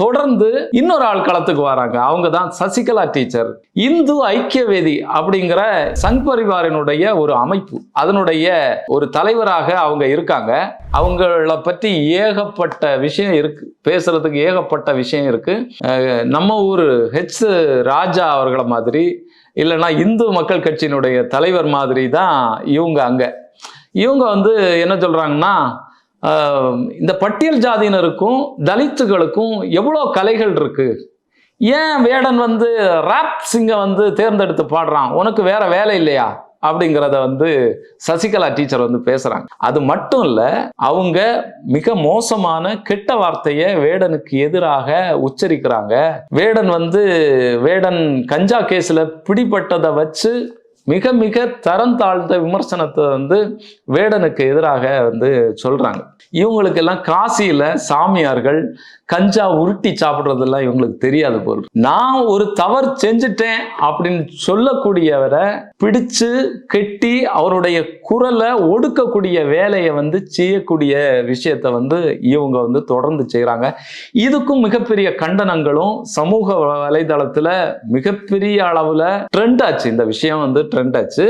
தொடர்ந்து இன்னொரு ஆள் களத்துக்கு வராங்க. அவங்க தான் சசிகலா டீச்சர். இந்து ஐக்கிய வேதி அப்படிங்கிற சங் பரிவாரினுடைய ஒரு அமைப்பு. அதனுடைய ஒரு தலைவராக அவங்க இருக்காங்க. அவங்கள பற்றி ஏகப்பட்ட விஷயம் இருக்கு. பேசுறதுக்கு ஏகப்பட்ட விஷயம் இருக்கு. நம்ம ஊர் ஹெச் ராஜா அவர்களை மாதிரி இல்லைன்னா இந்து மக்கள் கட்சியினுடைய தலைவர் மாதிரி தான் இவங்க அங்க. இவங்க வந்து என்ன சொல்றாங்கன்னா இந்த பட்டியல் ஜாதியினருக்கும் தலித்துகளுக்கும் எவ்வளோ கலைகள் இருக்கு? ஏன் வேடன் வந்து ராப் சிங்கை வந்து தேர்ந்தெடுத்து பாடுறான்? உனக்கு வேற வேலை இல்லையா? அப்படிங்கிறத வந்து சசிகலா டீச்சர் வந்து பேசுறாங்க. அது மட்டும் இல்லை அவங்க மிக மோசமான கெட்ட வார்த்தையை வேடனுக்கு எதிராக உச்சரிக்கிறாங்க. வேடன் வந்து வேடன் கஞ்சா கேஸில் பிடிபட்டதை வச்சு மிக மிக தரம் தாழ்ந்த விமர்சனத்தை வந்து வேடனுக்கு எதிராக வந்து சொல்றாங்க. இவங்களுக்கெல்லாம் காசியில சாமியார்கள் கஞ்சா உருட்டி சாப்பிட்றதெல்லாம் இவங்களுக்கு தெரியாது பொருள் நான் ஒரு தவறு செஞ்சுட்டேன் அப்படின்னு சொல்லக்கூடியவரை பிடிச்சு கெட்டி அவருடைய குரலை ஒடுக்கக்கூடிய வேலையை வந்து செய்யக்கூடிய விஷயத்த வந்து இவங்க வந்து தொடர்ந்து செய்கிறாங்க இதுக்கும் மிகப்பெரிய கண்டனங்களும் சமூக வலைதளத்தில் மிகப்பெரிய அளவில் ட்ரெண்ட் ஆச்சு. இந்த விஷயம் வந்து ட்ரெண்ட் ஆச்சு.